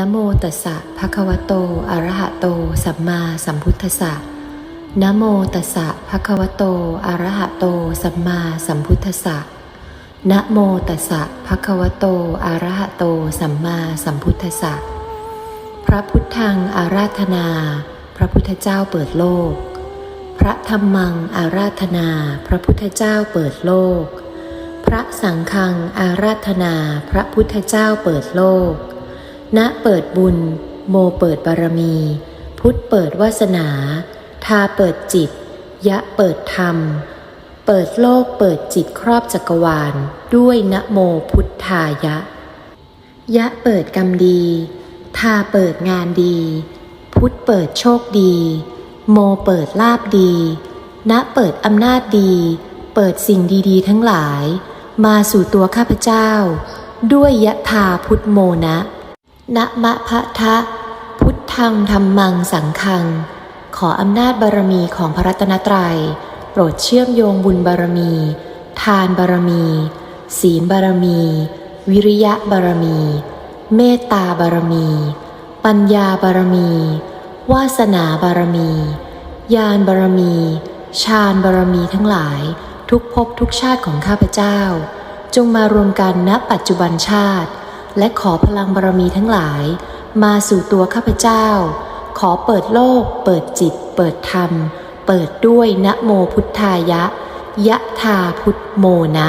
นโมตัสสะภะคะวะโต อะระหะโต สัมมาสัมพุทธัสสะนโมตัสสะภะคะวะโต อะระหะโต สัมมาสัมพุทธัสสะนโมตัสสะภะคะวะโต อะระหะโต สัมมาสัมพุทธัสสะพระพุทธังอาราธนา พระพุทธเจ้าเปิดโลก พระธรรมังอาราธนา พระพุทธเจ้าเปิดโลก พระสังฆังอาราธนา พระพุทธเจ้าเปิดโลก ณเปิดบุญ โมเปิดบารมี พุทธเปิดวาสนา ทาเปิดจิต ยะเปิดธรรม เปิดโลกเปิดจิตครอบจักรวาล ด้วยนะโมพุทธายะ ยะเปิดกรรมดี ทาเปิดงานดี พุทธเปิดโชคดี โมเปิดลาบดีณเปิดอำนาจดี เปิดสิ่งดีๆ ทั้งหลาย มาสู่ตัวข้าพเจ้า ด้วยยะธาพุทธโมนะ นะมะพะทะ พุทธังธรรมังสังฆัง ขออำนาจบารมีของพระรัตนตรัย โปรดเชื่อมโยงบุญบารมี ทานบารมี ศีลบารมี วิริยะบารมี เมตตาบารมี ปัญญาบารมี วาสนาบารมี ญาณบารมีฌานบารมีทั้งหลายทุกภพทุกชาติของข้าพเจ้า จงมารวมกันณปัจจุบันชาติ และขอพลังบารมีทั้งหลาย มาสู่ตัวข้าพเจ้า ขอเปิดโลก เปิดจิต เปิดธรรม เปิดด้วยนะโมพุทธายะ ยะธาพุทธโมนะ